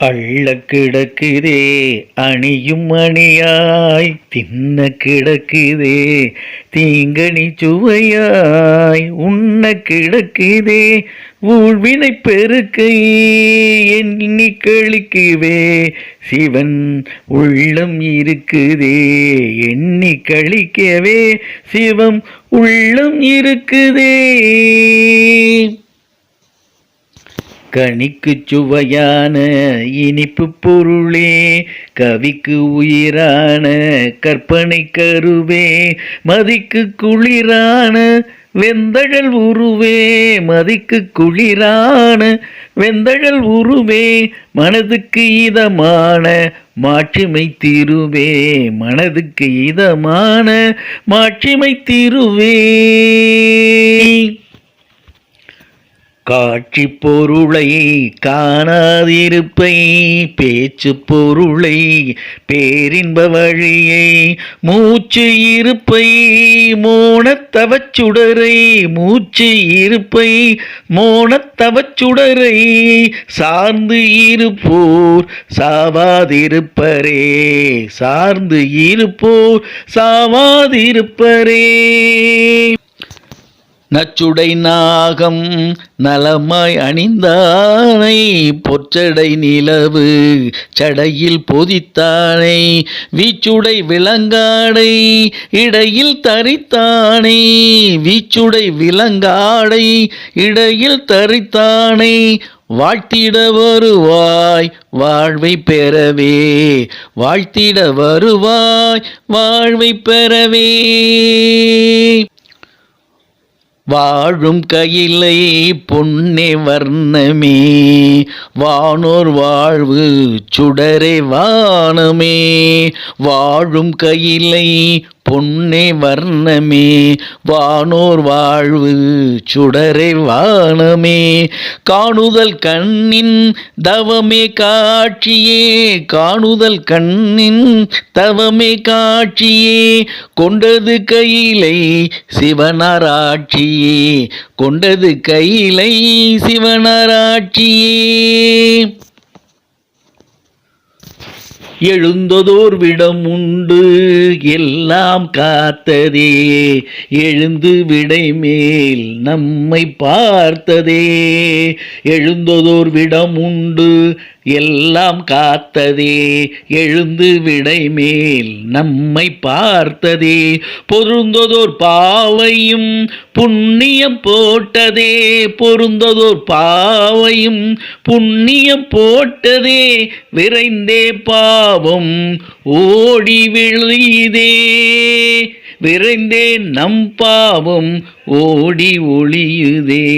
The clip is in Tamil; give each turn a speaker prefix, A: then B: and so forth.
A: அள்ள கிடக்குதே அணியும் அணியாய் தின்ன கிடக்குதே தீங்கனி சுவையாய் உண்ண கிடக்குதே ஊழ்வினை பெருக்கை எண்ணி கழிக்குவே சிவன் உள்ளம் இருக்குதே எண்ணி கழிக்கவே சிவம் உள்ளம் இருக்குதே. கணிக்கு சுவையான இனிப்பு பொருளே கவிக்கு உயிரான கற்பனை கருவே மதிக்கு குளிரான வெந்தழல் உருவே மதிக்கு குளிரான வெந்தழல் உருவே மனதுக்கு இதமான மாட்சிமை தீருவே மனதுக்கு இதமான மாட்சிமை தீருவே. காட்சி பொருளை காணாதிருப்பை பேச்சு பொருளை பேரின்ப வழியை மூச்சு இருப்பை மோனத்தவச்சுடரை மூச்சு இருப்பை மோனத்தவச்சுடரை சார்ந்து இருப்போர் சாவாதிருப்பரே சார்ந்து இருப்போர் சாவாதிருப்பரே. நச்சுடை நாகம் நலமாய் அணிந்தானை பொற்றடை நிலவு சடையில் பொதித்தானை வீச்சுடை விலங்காடை இடையில் தரித்தானை வீச்சுடை விலங்காடை இடையில் தரித்தானை வாழ்த்திட வருவாய் வாழ்வை பெறவே வாழ்த்திட வருவாய் வாழ்வை பெறவே. வாழும் கையிலை பொன்னே வர்ணமே. வானோர் வாழ்வு சுடரே வானமே. வாழும் கையிலை பொன்னே வர்ணமே. வானோர் வாழ்வு சுடரே வானமே. காணுதல் கண்ணின் தவமே காட்சியே. காணுதல் கண்ணின் தவமே காட்சியே. கொண்டது கையிலை சிவனாராட்சியே கொண்டது கையிலை சிவனராட்சியே. எழுந்ததோர் விடம் உண்டு எல்லாம் காத்ததே. எழுந்து விடை மேல் நம்மை பார்த்ததே. எழுந்ததோர் விடம் உண்டு எல்லாம் காத்ததே எழுந்து விடை மேல் நம்மை பார்த்ததே. பொருந்ததோர் பாவையும் புண்ணியம் போட்டதே. பொருந்ததோர் பாவையும் புண்ணியம் போட்டதே. விரைந்தே பாவம் ஓடி விழுதே. விரைந்தே நம் பாவம் ஓடி ஒளியுதே.